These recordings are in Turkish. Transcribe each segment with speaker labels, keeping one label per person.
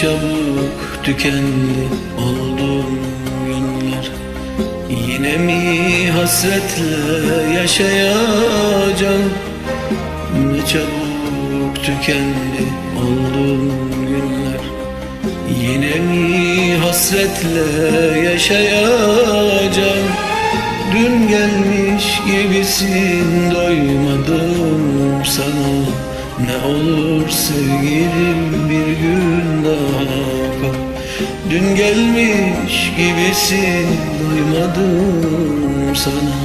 Speaker 1: çabuk tükendi oldum günler Yine mi hasretle yaşayacağım? Ne çabuk tükendi oldum günler. Yine mi hasretle yaşayacağım? Dün gelmiş gibisin doymadım sana Ne olur sevgilim bir gün daha kal. Dün gelmiş gibisin doymadım sana.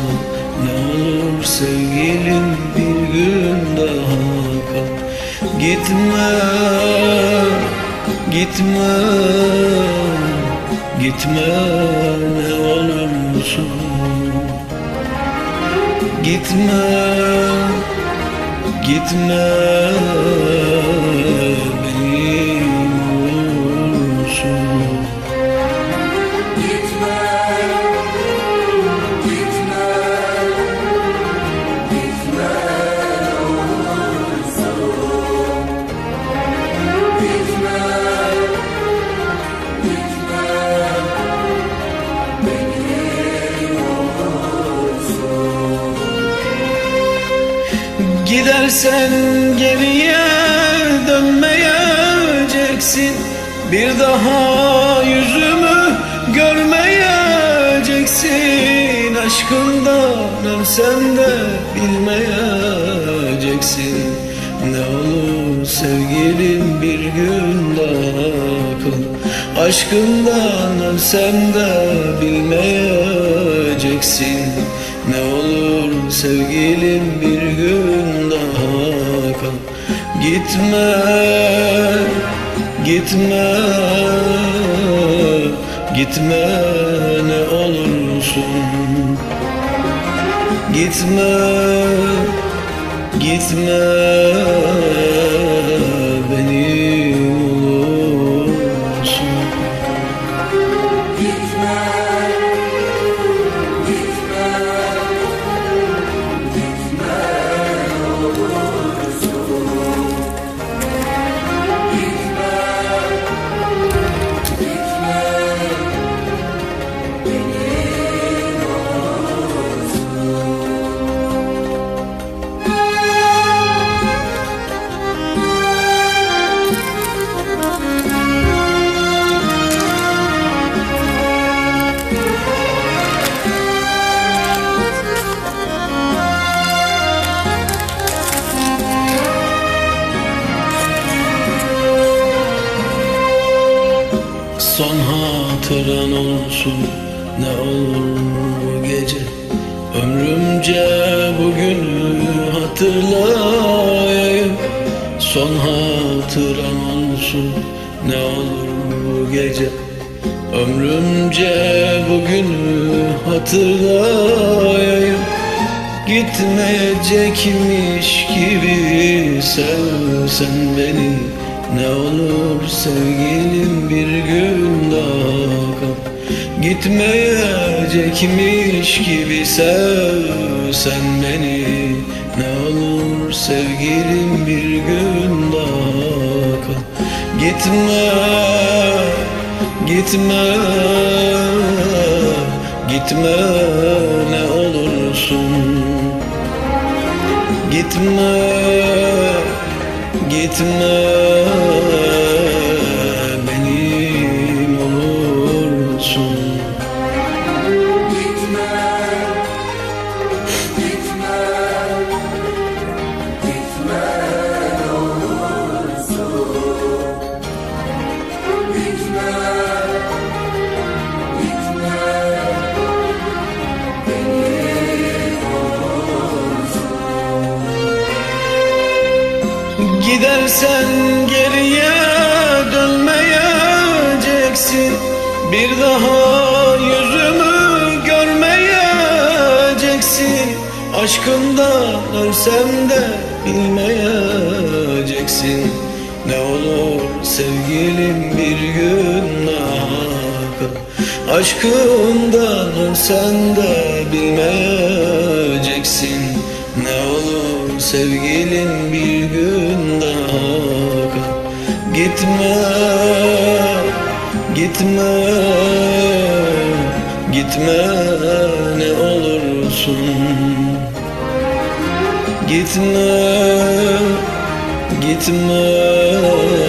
Speaker 1: Ne olur sevgilim bir gün daha kal. Gitme, gitme, gitme ne olursun Gitme, gitme Gidersen geriye dönmeyeceksin Bir daha yüzümü görmeyeceksin. Aşkından ölsem de bilmeyeceksin. Ne olur sevgilim bir gün daha kal. Aşkından ölsem de Gitme, gitme, gitme ne olursun. Gitme, gitme Son hatıran olsun ne olur bu gece. Ömrümce bugünü hatırlayayım. Son hatıran olsun ne olur bu gece. Ömrümce bugünü hatırlayayım. Gitmeyecekmiş gibi sevsen beni Ne olur sevgilim bir gün daha kal. Gitmeyecekmiş gibi sevsen beni. Ne olur sevgilim bir gün daha kal. Gitme, gitme, gitme ne olursun. Gitme, gitme Gidersen geriye dönmeyeceksin. Bir daha yüzümü görmeyeceksin. Aşkından ölsem de bilmeyeceksin. Ne olur sevgilim bir gün daha Aşkından ölsen de bilmeyeceksin. Ne olur sevgilin bir Gitme Gitme Gitme ne olursun. Gitme Gitme